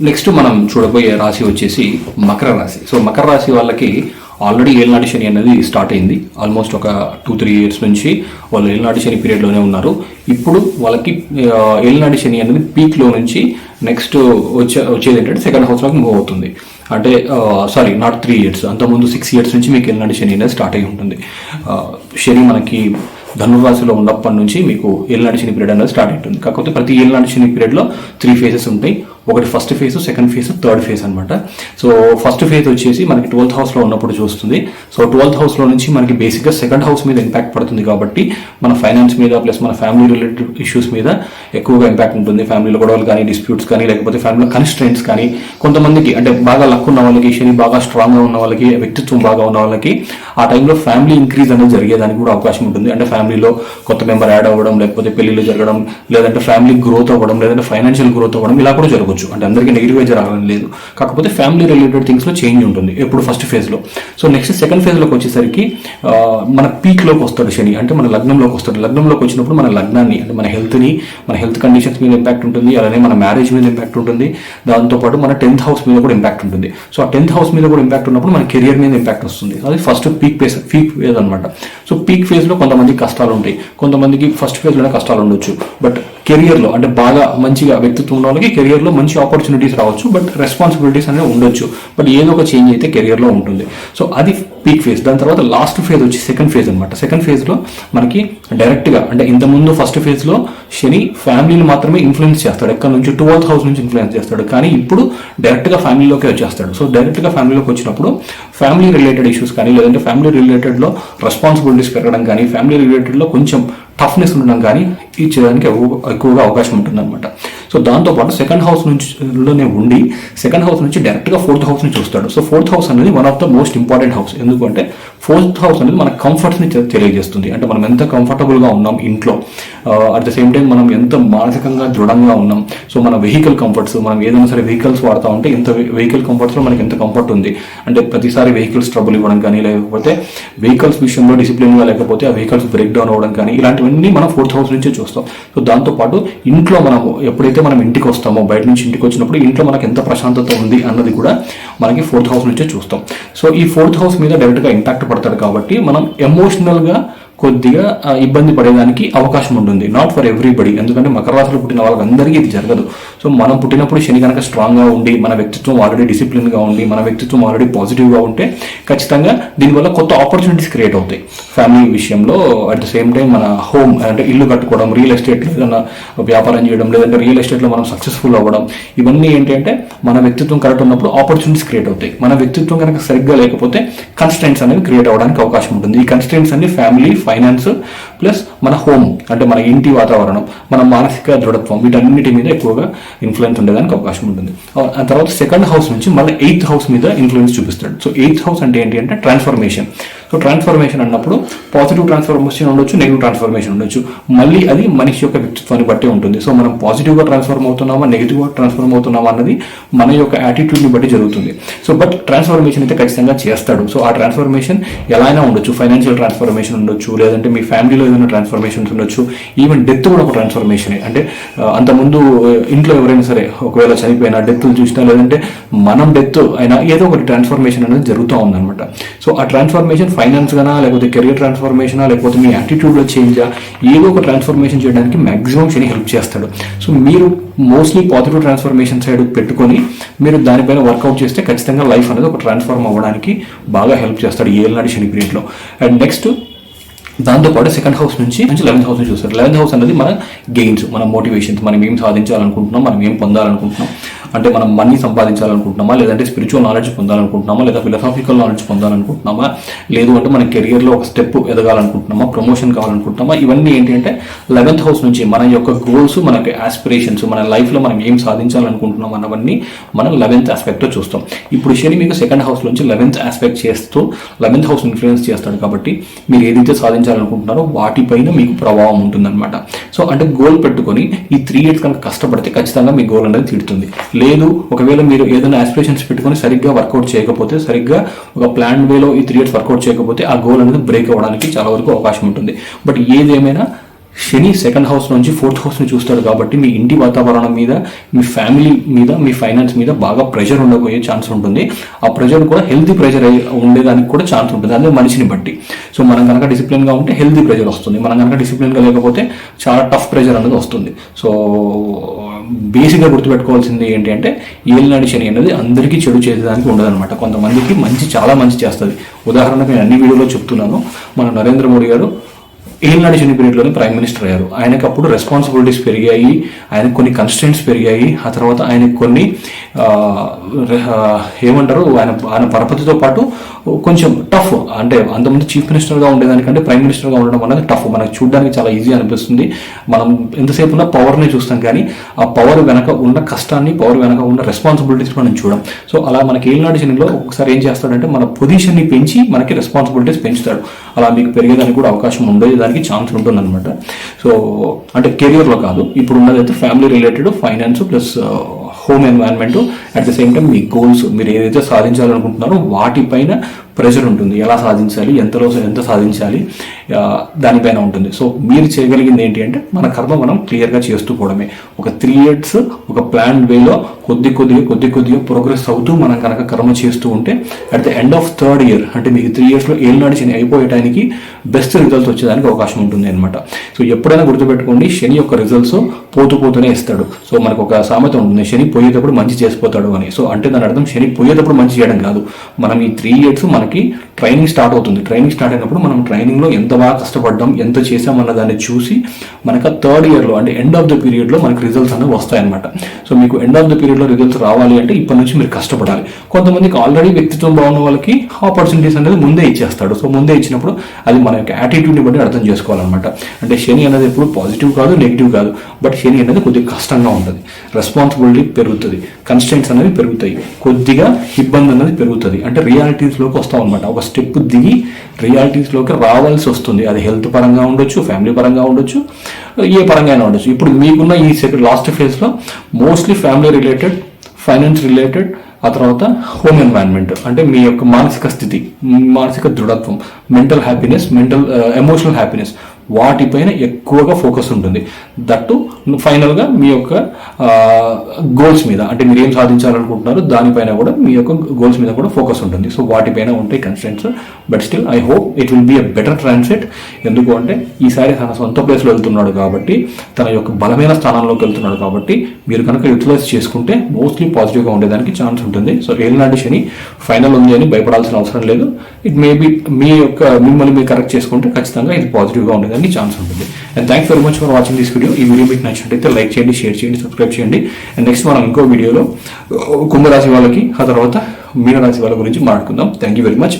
Next మనం చూడబోయే రాశి వచ్చేసి మకర రాశి. సో మకర రాశి వాళ్ళకి ఆల్రెడీ ఏళ్ళనాటి శని అనేది స్టార్ట్ అయింది. ఆల్మోస్ట్ ఒక టూ త్రీ ఇయర్స్ నుంచి వాళ్ళు ఏళ్ళనాటి శని పీరియడ్లోనే ఉన్నారు. ఇప్పుడు వాళ్ళకి ఆ, ఏళ్ళనాటి శని అనేది పీక్లో నుంచి నెక్స్ట్ వచ్చే వచ్చేది ఏంటంటే సెకండ్ హౌస్లోకి మూవ్ అవుతుంది. అంటే సారీ నాట్ త్రీ ఇయర్స్ అంతకుముందు సిక్స్ ఇయర్స్ నుంచి మీకు ఏళ్ళనాటి శని అనేది స్టార్ట్ అయి ఉంటుంది. శని మనకి ధనుర్రాశిలో ఉన్నప్పటి నుంచి మీకు ఏళ్ళనాటి శని పీరియడ్ అనేది స్టార్ట్ అవుతుంది కాకపోతే ప్రతి ఏళ్ళనాటి శని పీరియడ్లో త్రీ ఫేజెస్ ఉంటాయి. ఒకటి first phase second phase third phase అనమాట సో ఫస్ట్ ఫేజ్ వచ్చేసి మనకి ట్వెల్త్ హౌస్లో ఉన్నప్పుడు చూస్తుంది. సో ట్వెల్త్ హౌస్లో నుంచి మనకి బేసిక్గా సెకండ్ హౌస్ మీద ఇంపాక్ట్ పడుతుంది కాబట్టి మన ఫైనాన్స్ మీద ప్లస్ మన ఫ్యామిలీ రిలేటెడ్ ఇష్యూస్ మీద ఎక్కువగా ఇంపాక్ట్ ఉంటుంది. ఫ్యామిలీలో గొడవలు కానీ డిస్ప్యూట్స్ కానీ లేకపోతే ఫ్యామిలీలో కన్స్ట్రెంట్స్ కానీ కొంతమందికి అంటే బాగా లక్ ఉన్న వాళ్ళకి శని బాగా స్ట్రాంగ్గా ఉన్న వాళ్ళకి వ్యక్తిత్వం బాగా ఉన్న వాళ్ళకి ఆ టైంలో ఫ్యామిలీ ఇంక్రీజ్ అనేది జరిగేదానికి కూడా అవకాశం ఉంటుంది. అంటే ఫ్యామిలీలో కొత్త మెంబర్ యాడ్ అవ్వడం లేకపోతే పెళ్ళిళ్ళు జరగడం లేదంటే ఫ్యామిలీ గ్రోత్ అవ్వడం లేదంటే ఫైనాన్షియల్ గ్రోత్ అవ్వడం ఇలా కూడా జరగవచ్చు అంటే అందరికీ నెగిటివ్గా రావడం లేదు. కాకపోతే ఫ్యామిలీ రిలేటెడ్ థింగ్స్లో చేంజ్ ఉంటుంది. ఎప్పుడు ఫస్ట్ ఫేజ్లో సో నెక్స్ట్ సెకండ్ ఫేజ్లోకి వచ్చేసరికి మన పీక్లోకి వస్తాడు శని. అంటే మన లగ్నంలోకి వస్తాడు. లగ్నంలోకి వచ్చినప్పుడు మన లగ్నాన్ని అంటే మన హెల్త్ని మన హెల్త్ కండిషన్స్ మీద ఇంపాక్ట్ ఉంటుంది. అలానే మన మ్యారేజ్ మీద ఇంపాక్ట్ ఉంటుంది. దాంతోపాటు మన టెన్త్ హౌస్ మీద కూడా ఇంపాక్ట్ ఉంటుంది. సో ఆ టెన్త్ హౌస్ మీద కూడా ఇంపాక్ట్ ఉన్నప్పుడు మన కెరియర్ మీద ఇంపాక్ట్ వస్తుంది. అది first peak phase peak phase అనమాట సో పీక్ ఫేజ్లో కొంతమంది కష్టాలు ఉంటాయి. కొంతమందికి ఫస్ట్ ఫేజ్లోనే కష్టాలు ఉండొచ్చు. బట్ కెరియర్లో అంటే బాగా మంచిగా వ్యక్తిత్వం ఉన్న వాళ్ళకి కెరియర్లో మంచి ఆపర్చునిటీస్ రావచ్చు బట్ రెస్పాన్సిబిలిటీస్ అనేవి ఉండొచ్చు. బట్ ఏదో ఒక చేంజ్ అయితే కెరియర్లో ఉంటుంది. సో అది పీక్ ఫేజ్ దాని తర్వాత లాస్ట్ ఫేజ్ వచ్చి సెకండ్ ఫేజ్ అనమాట సెకండ్ ఫేజ్లో మనకి డైరెక్ట్గా అంటే ఇంతకుముందు ఫస్ట్ ఫేజ్లో శని ఫ్యామిలీని మాత్రమే ఇన్ఫ్లుయెన్స్ చేస్తాడు. ఎక్కడ నుంచి? ట్వెల్త్ హౌస్ నుంచి ఇన్ఫ్లుయెన్స్ చేస్తాడు. కానీ ఇప్పుడు డైరెక్ట్గా ఫ్యామిలీలోకి వచ్చేస్తాడు. సో డైరెక్ట్గా ఫ్యామిలీలోకి వచ్చినప్పుడు ఫ్యామిలీ రిలేటెడ్ ఇష్యూస్ కానీ లేదంటే ఫ్యామిలీ రిలేటెడ్లో రెస్పాన్సిబిలిటీస్ పెరగడం కానీ ఫ్యామిలీ రిలేటెడ్లో కొంచెం టఫ్నెస్ ఉండడం కానీ ఇచ్చేదానికి ఎక్కువగా అవకాశం ఉంటుంది అనమాట సో దాంతోపాటు సెకండ్ హౌస్ నుంచిలోనే ఉండి సెకండ్ హౌస్ నుంచి డైరెక్ట్గా ఫోర్త్ హౌస్ నుంచి చూస్తాడు సో ఫోర్త్ హౌస్ అనేది one of the most important house ఎందుకంటే ఫోర్త్ హౌస్ అనేది మన కంఫర్ట్స్ని తెలియజేస్తుంది. అంటే మనం ఎంత కంఫర్టబుల్గా ఉన్నాం ఇంట్లో అట్ ద సేమ్ టైం మనం ఎంత మానసికంగా దృఢంగా ఉన్నాం. సో మన వెహికల్ కంఫర్ట్స్ మనం ఏదైనా సరే వెహికల్స్ వాడుతూ ఉంటే ఎంత వెహికల్ కంఫర్ట్స్లో మనకి ఎంత కంఫర్ట్ ఉంది. అంటే ప్రతిసారి వెహికల్స్ ట్రబుల్ ఇవ్వడం కానీ లేకపోతే వెహికల్స్ విషయంలో డిసిప్లిన్గా లేకపోతే ఆ వెహికల్స్ బ్రేక్ డౌన్ అవ్వడం కానీ ఇలాంటివన్నీ మనం ఫోర్త్ హౌస్ నుంచి చూస్తాం. సో దాంతోపాటు ఇంట్లో మనం ఎప్పుడైతే మనం ఇంటికి వస్తామో బయట నుంచి ఇంటికి వచ్చినప్పుడు ఇంట్లో మనకి ఎంత ప్రశాంతత ఉంది అన్నది కూడా మనకి ఫోర్త్ హౌస్ నుంచే చూస్తాం. సో ఈ ఫోర్త్ హౌస్ మీద డైరెక్ట్గా ఇంపాక్ట్ పడతాడు కాబట్టి మనం ఎమోషనల్గా కొద్దిగా ఇబ్బంది పడేదానికి అవకాశం ఉంటుంది. నాట్ ఫర్ ఎవ్రీబడి ఎందుకంటే మకర రాశిలో పుట్టిన వాళ్ళకందరికీ ఇది జరగదు. సో మనం పుట్టినప్పుడు శని కనుక స్ట్రాంగ్గా ఉండి మన వ్యక్తిత్వం ఆల్రెడీ డిసిప్లిన్గా ఉండి మన వ్యక్తిత్వం ఆల్రెడీ పాజిటివ్గా ఉంటే ఖచ్చితంగా దీనివల్ల కొత్త ఆపర్చునిటీస్ క్రియేట్ అవుతాయి. ఫ్యామిలీ విషయంలో అట్ ద సేమ్ టైం మన హోమ్ అంటే ఇల్లు కట్టుకోవడం రియల్ ఎస్టేట్ ఏదైనా వ్యాపారం చేయడం లేదంటే రియల్ ఎస్టేట్లో మనం సక్సెస్ఫుల్ అవ్వడం ఇవన్నీ ఏంటంటే మన వ్యక్తిత్వం కరెక్ట్ ఉన్నప్పుడు ఆపర్చునిటీస్ క్రియేట్ అవుతాయి. మన వ్యక్తిత్వం కనుక సరిగ్గా లేకపోతే కన్స్టెంట్స్ అనేవి క్రియేట్ అవ్వడానికి అవకాశం ఉంటుంది. ఈ కన్స్టెంట్స్ అన్ని ఫ్యామిలీ ఫైనాన్స్ ప్లస్ మన హోమ్ అంటే మన ఇంటి వాతావరణం మన మానసిక దృఢత్వం వీటన్నిటి మీద ఎక్కువగా ఇన్ఫ్లుయెన్స్ ఉండేదానికి అవకాశం ఉంటుంది. ఆ తర్వాత సెకండ్ హౌస్ నుంచి మళ్ళీ ఎయిత్ హౌస్ మీద ఇన్ఫ్లుయెన్స్ చూపిస్తాడు. సో ఎయిత్ హౌస్ అంటే ఏంటి అంటే ట్రాన్స్ఫర్మేషన్ సో ట్రాన్స్ఫర్మేషన్ అన్నప్పుడు పాజిటివ్ ట్రాన్స్ఫర్మేషన్ ఉండొచ్చు నెగిటివ్ ట్రాన్స్ఫర్మేషన్ ఉండొచ్చు. మళ్ళీ అది మనిషి యొక్క వ్యక్తిత్వాన్ని బట్టి ఉంటుంది. సో మనం పాజిటివ్గా ట్రాన్స్ఫర్మ్ అవుతున్నామా నెగిటివ్గా ట్రాన్స్ఫర్మ్ అవుతున్నామా అన్నది మన యొక్క యాటిట్యూడ్ని బట్టి జరుగుతుంది. సో బట్ ట్రాన్స్ఫర్మేషన్ అయితే ఖచ్చితంగా చేస్తాడు. సో ఆ ట్రాన్స్ఫర్మేషన్ ఎలా అయినా ఉండొచ్చు. ఫైనాన్షియల్ ట్రాన్స్ఫర్మేషన్ ఉండొచ్చు. లేదంటే మీ ఫ్యామిలీలో ఏదైనా ట్రాన్స్ఫర్మేషన్స్ ఉండొచ్చు. ఈవెన్ డెత్ కూడా ఒక ట్రాన్స్ఫర్మేషన్ అంటే అంతకుముందు ఇంట్లో ఎవరైనా సరే ఒకవేళ చనిపోయినా డెత్ చూసినా లేదంటే మనం డెత్ అయినా ఏదో ఒకటి ట్రాన్స్ఫర్మేషన్ అనేది జరుగుతూ ఉందన్నమాట. సో ఆ ట్రాన్స్ఫర్మేషన్ ఫైనాన్స్ గానా లేకపోతే కెరియర్ ట్రాన్స్ఫర్మేషనా లేకపోతే మీ యాటిట్యూడ్లో చేంజా ఏదో ఒక ట్రాన్స్ఫర్మేషన్ చేయడానికి మాక్సిమం శని హెల్ప్ చేస్తాడు. సో మీరు మోస్ట్లీ పాజిటివ్ ట్రాన్స్ఫర్మేషన్ సైడ్ పెట్టుకొని మీరు దానిపైన వర్కౌట్ చేస్తే ఖచ్చితంగా లైఫ్ అనేది ఒక ట్రాన్స్ఫార్మ్ అవ్వడానికి బాగా హెల్ప్ చేస్తాడు ఈ ఏళ్ళనాటి శని పీరియడ్లో అండ్ నెక్స్ట్ దాంతోపాటు సెకండ్ హౌస్ నుంచి మంచి లెవెన్త్ హౌస్ నుంచి చూస్తారు లెవెన్త్ హౌస్ అనేది మన గెయిన్స్ మన మోటివేషన్స్ మనం ఏం సాధించాలనుకుంటున్నాం మనం ఏం పొందాలనుకుంటున్నాం. అంటే మనం మనీ సంపాదించాలనుకుంటున్నామా? లేదంటే స్పిరిచువల్ నాలెడ్జ్ పొందాలనుకుంటున్నామా? లేదా ఫిలసాఫికల్ నాలెడ్జ్ పొందాలనుకుంటున్నామా? లేదు అంటే మన కెరియర్లో ఒక స్టెప్ ఎదగాలనుకుంటున్నామా? ప్రమోషన్ కావాలనుకుంటున్నామా? ఇవన్నీ ఏంటంటే లెవెన్త్ హౌస్ నుంచి మన యొక్క గోల్స్ మనకి ఆస్పిరేషన్స్ మన లైఫ్లో మనం ఏం సాధించాలనుకుంటున్నాం అన్నవన్నీ మనం లెవెన్త్ ఆస్పెక్ట్లో చూస్తాం. ఇప్పుడు శని మీకు సెకండ్ హౌస్ నుంచి లెవెన్త్ ఆస్పెక్ట్ చేస్తూ లెవెన్త్ హౌస్ ఇన్ఫ్లుయెన్స్ చేస్తాడు కాబట్టి మీరు ఏదైతే సాధించాలనుకుంటున్నారో వాటిపైన మీకు ప్రభావం ఉంటుందన్నమాట. సో అంటే గోల్ పెట్టుకొని ఈ త్రీ ఇయర్స్ కనుక కష్టపడితే ఖచ్చితంగా మీ గోల్ అనేది తీరుతుంది. లేదు. ఒకవేళ మీరు ఏదైనా ఆస్పిరేషన్స్ పెట్టుకొని సరిగ్గా వర్కౌట్ చేయకపోతే సరిగ్గా ఒక ప్లాన్ వేలో ఈ త్రీ ఇయర్స్ వర్కౌట్ చేయకపోతే ఆ గోల్ అనేది బ్రేక్ అవ్వడానికి చాలా వరకు అవకాశం ఉంటుంది. బట్ ఏదేమైనా శని సెకండ్ హౌస్ నుంచి ఫోర్త్ హౌస్ని చూస్తాడు కాబట్టి మీ ఇంటి వాతావరణం మీద మీ ఫ్యామిలీ మీద మీ ఫైనాన్స్ మీద బాగా ప్రెషర్ ఉండబోయే ఛాన్స్ ఉంటుంది. ఆ ప్రెషర్ కూడా హెల్తీ ప్రెషర్ ఉండేదానికి కూడా ఛాన్స్ ఉంటుంది. అదే మనిషిని బట్టి. సో మనం కనుక డిసిప్లిన్గా ఉంటే హెల్తీ ప్రెషర్ వస్తుంది. మనం కనుక డిసిప్లిన్గా లేకపోతే చాలా టఫ్ ప్రెషర్ అనేది వస్తుంది. సో బేసిక్గా గుర్తుపెట్టుకోవాల్సింది ఏంటి అంటే ఏలినాడు శని అనేది అందరికీ చెడు చేసేదానికి ఉండదన్నమాట. కొంతమందికి మంచి చాలా మంచి చేస్తుంది. ఉదాహరణకు నేను అన్ని వీడియోలో చెప్తున్నాను. మన నరేంద్ర మోడీ గారు ఏలినాడు శని పీరియడ్లోనే ప్రైమ్ మినిస్టర్ అయ్యారు. ఆయనకు అప్పుడు రెస్పాన్సిబిలిటీస్ పెరిగాయి ఆయనకు కొన్ని కన్స్టెంట్స్ పెరిగాయి. ఆ తర్వాత ఆయనకు కొన్ని ఏమంటారు ఆయన ఆయన పరపతితో పాటు కొంచెం టఫ్ అంటే అంతకుముందు చీఫ్ మినిస్టర్గా ఉండేదానికంటే ప్రైమ్ మినిస్టర్గా ఉండడం అనేది టఫ్ మనకు చూడడానికి చాలా ఈజీ అనిపిస్తుంది. మనం ఎంతసేపు ఉన్న పవర్ని చూస్తాం కానీ ఆ పవర్ వెనక ఉన్న కష్టాన్ని పవర్ వెనక ఉన్న రెస్పాన్సిబిలిటీస్ మనం చూడం. సో అలా మనకి ఏలినాడు శనిలో ఒకసారి ఏం చేస్తాడంటే మన పొజిషన్ని పెంచి మనకి రెస్పాన్సిబిలిటీస్ పెంచుతాడు. అలా మీకు పెరిగేదానికి కూడా అవకాశం ఉండేదానికి ఛాన్స్ ఉంటుంది అనమాట సో అంటే కెరియర్లో కాదు. ఇప్పుడు ఉన్నదైతే family related finance plus home environment at the same time me goals మీరు ఏదైతే సాధించాలనుకుంటున్నారో వాటిపైన ప్రెషర్ ఉంటుంది. ఎలా సాధించాలి? ఎంతలో ఎంత సాధించాలి? దానిపైన ఉంటుంది. సో మీరు చేయగలిగింది ఏంటి అంటే మన కర్మ మనం క్లియర్గా చేస్తూ పోవడమే. ఒక త్రీ ఇయర్స్ ఒక ప్లాన్ వేలో కొద్ది కొద్దిగా కొద్ది కొద్దిగా ప్రోగ్రెస్ అవుతూ మనం కనుక కర్మ చేస్తూ ఉంటే at the end of third year అంటే మీకు త్రీ ఇయర్స్లో ఏళ్ళు నడిచిన అయిపోయటానికి అయిపోయడానికి బెస్ట్ రిజల్ట్స్ వచ్చేదానికి అవకాశం ఉంటుంది అనమాట సో ఎప్పుడైనా గుర్తుపెట్టుకోండి శని యొక్క రిజల్ట్స్ పోతూ పోతూనే ఇస్తాడు. సో మనకు ఒక సామెత ఉంటుంది శని పోయేటప్పుడు మంచి చేసిపోతాడు అని. సో అంటే దాని అర్థం శని పోయేటప్పుడు మంచి చేయడం కాదు. మనం ఈ త్రీ ఇయర్స్ మనకి ట్రైనింగ్ స్టార్ట్ అవుతుంది. ట్రైనింగ్ స్టార్ట్ అయినప్పుడు మనం ట్రైనింగ్లో ఎంత బాగా కష్టపడ్డాం ఎంత చేసామన్న దాన్ని చూసి మనకు థర్డ్ ఇయర్లో అంటే ఎండ్ ఆఫ్ ద పీరియడ్లో మనకి రిజల్ట్స్ అనేవి వస్తాయన్నమాట. సో మీకు ఎండ్ ఆఫ్ ద పీరియడ్లో రిజల్ట్స్ రావాలి అంటే ఇప్పటి నుంచి మీరు కష్టపడాలి. కొంతమందికి ఆల్రెడీ వ్యక్తిత్వం బాగున్న వాళ్ళకి ఆపర్చునిటీస్ అనేది ముందే ఇచ్చేస్తాడు. సో ముందే ఇచ్చినప్పుడు అది మన యొక్క యాటిట్యూడ్ని బట్టి అర్థం చేసుకోవాలన్నమాట. అంటే శని అనేది ఎప్పుడు పాజిటివ్ కాదు నెగిటివ్ కాదు. బట్ శని అనేది కొద్దిగా కష్టంగా ఉంటుంది. రెస్పాన్సిబిలిటీ పెరుగుతుంది. కన్స్టెంట్స్ అనేవి పెరుగుతాయి. కొద్దిగా ఇబ్బంది అనేది పెరుగుతుంది. అంటే రియాలిటీస్లోకి వస్తాం అనమాట ఒక స్టెప్ దిగి రియాలిటీస్లోకి రావాల్సి వస్తుంది. అది హెల్త్ పరంగా ఉండొచ్చు ఫ్యామిలీ పరంగా ఉండొచ్చు ఏ పరంగా అయినా ఉండొచ్చు. ఇప్పుడు మీకున్న ఈ సెకండ్ లాస్ట్ ఫేజ్లో mostly family related finance related ఆ తర్వాత హోమ్ ఎన్వైరన్మెంట్ అంటే మీ యొక్క మానసిక స్థితి మానసిక దృఢత్వం mental happiness mental emotional happiness వాటిపైన ఎక్కువగా ఫోకస్ ఉంటుంది. దట్టు ఫైనల్గా మీ యొక్క గోల్స్ మీద అంటే మీరు ఏం సాధించాలనుకుంటున్నారో దానిపైన కూడా మీ యొక్క గోల్స్ మీద కూడా ఫోకస్ ఉంటుంది. సో వాటిపైన ఉంటాయి constants but still I hope it will be a better translate ఎందుకు అంటే ఈసారి తన సొంత ప్లేస్లో వెళ్తున్నాడు కాబట్టి తన యొక్క బలమైన స్థానంలోకి వెళ్తున్నాడు కాబట్టి మీరు కనుక యూటిలైజ్ చేసుకుంటే మోస్ట్లీ పాజిటివ్గా ఉండేదానికి ఛాన్స్ ఉంటుంది. సో ఏలినాటి శని ఫైనల్ ఉంది అని భయపడాల్సిన అవసరం లేదు. ఇట్ మే బి మీ యొక్క మిమ్మల్ని మీరు కరెక్ట్ చేసుకుంటే ఖచ్చితంగా ఇది పాజిటివ్గా రావడానికి ఛాన్స్ ఉంటుంది. And thanks very much for watching this video ఈ వీడియో మీకు నచ్చినట్టయితే లైక్ చేయండి షేర్ చేయండి సబ్స్క్రైబ్ చేయండి. అండ్ నెక్స్ట్ మనం ఇంకో వీడియోలో uh, కుంభరాశి వాళ్ళకి ఆ తర్వాత మీనరాశి వాళ్ళ గురించి మాట్లాడుకుందాం. Thank you very much